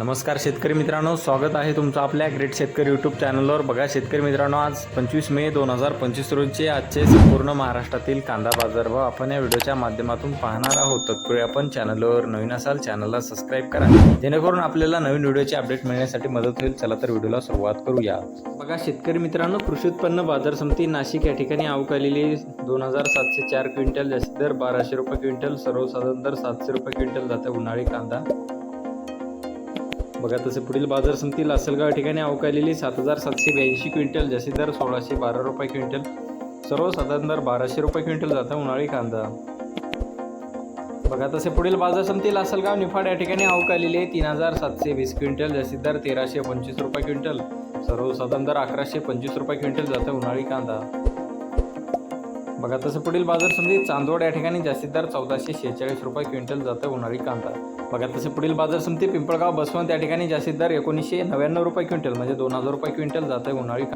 नमस्कार शेतकरी मित्रांनो स्वागत आहे तुमचं आपल्या ग्रेट शेतकरी यूट्यूब चॅनलवर बघा शेतकरी मित्रांनो आज पंचवीस मे दोन हजार पंचवीस रोजचे आजचे संपूर्ण महाराष्ट्रातील कांदा बाजारभाव आपण या व्हिडिओच्या माध्यमातून पाहणार आहोत. तत्पूर्वी आपण चॅनलवर नवीन असाल चॅनलला सबस्क्राईब करा. जेणेकरून आपल्याला नवीन व्हिडिओचे अपडेट मिळण्यासाठी मदत होईल. चला तर व्हिडिओला सुरुवात करूया. बघा शेतकरी मित्रांनो कृषी उत्पन्न बाजार समिती नाशिक या ठिकाणी आवकालेली दोन हजार सातशे चार क्विंटल जास्त दर बाराशे रुपये क्विंटल सर्वसाधारण दर सातशे रुपये क्विंटल जाते उन्हाळी कांदा. बघा तसे पुढील बाजार समिती लासलगाव या ठिकाणी अवकालेली सात हजार सातशे ब्याऐंशी क्विंटल जास्तीत दर सोळाशे बारा रुपये क्विंटल. सर्वसाधारण दर बाराशे रुपये क्विंटल जाता उन्हाळी कांदा. बघा तसे पुढील बाजार समिती लासलगाव निफाड या ठिकाणी अवकालेले तीन हजार सातशे वीस क्विंटल जास्तीत दर तेराशे पंचवीस रुपये क्विंटल. सर्वसाधारण दर अकराशे पंचवीस रुपये क्विंटल जातं उन्हाळी कांदा. बघा तसं पुढील बाजार समिती चांदवड या ठिकाणी जास्तीत दर चौदाशे शेहेचाळीस रुपये क्विंटल जातं उन्हाळी कांदा. बघा तसं पुढील बाजार समिती पिंपळगाव बसवंत या ठिकाणी जास्तीत दर एकोणीसशे नव्याण्णव रुपये क्विंटल म्हणजे दोन हजार रुपये क्विंटल जातं उन्हाळी